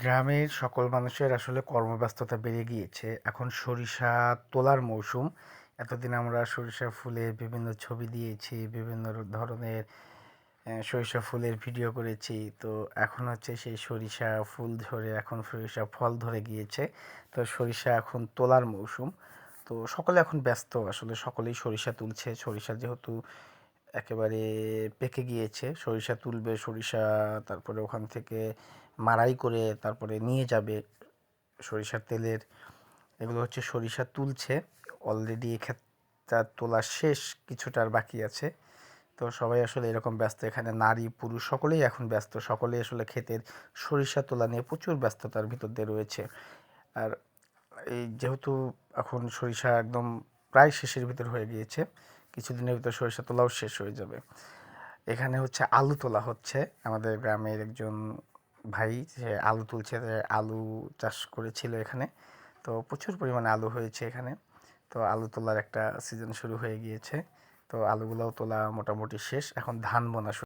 গ্রামের সকল মানুষের আসলে কর্মব্যস্ততা বেড়ে গিয়েছে। এখন সরিষা তোলার মৌসুম। এতদিন আমরা সরিষা ফুলের বিভিন্ন ছবি দিয়েছি, বিভিন্ন ধরনের সরিষা ফুলের ভিডিও করেছি। তো এখন হচ্ছে সেই সরিষা ফুল ধরে, এখন সরিষা ফল ধরে গিয়েছে। তো সরিষা এখন তোলার মৌসুম। তো সকলে এখন ব্যস্ত। আসলে সকলেই সরিষা তুলছে। সরিষা যেহেতু একেবারে পেকে গিয়েছে। সরিষা তুলবে, সরিষা তারপরে ওখান থেকে মাড়াই করে তারপরে নিয়ে যাবে সরিষার তেলের। এগুলো হচ্ছে সরিষা তুলছে। অলরেডি ক্ষেতটা তোলা শেষ, কিছুটা আর বাকি আছে। তো সবাই আসলে এরকম ব্যস্ত। এখানে নারী, পুরুষ সকলেই এখন ব্যস্ত। সকলেই আসলে ক্ষেতের সরিষা তোলা নিয়ে প্রচুর ব্যস্ততার ভিতর দিয়ে রয়েছে। আর এই যেহেতু এখন সরিষা একদম প্রায় শেষের ভিতর হয়ে গিয়েছে কিছুদিনের ভিতরে সরিষা তোলাও শেষ হয়ে যাবে। এখানে হচ্ছে আলু তোলা হচ্ছে। আমাদের গ্রামের একজন ভাই, সে আলু তুলছে আলু চাষ করেছিল এখানে। তো প্রচুর পরিমাণে আলু হয়েছে এখানে। তো আলু তোলার একটা সিজন শুরু হয়ে গিয়েছে। তো আলুগুলোও তোলা মোটামুটি শেষ। এখন ধান বোনা শুরু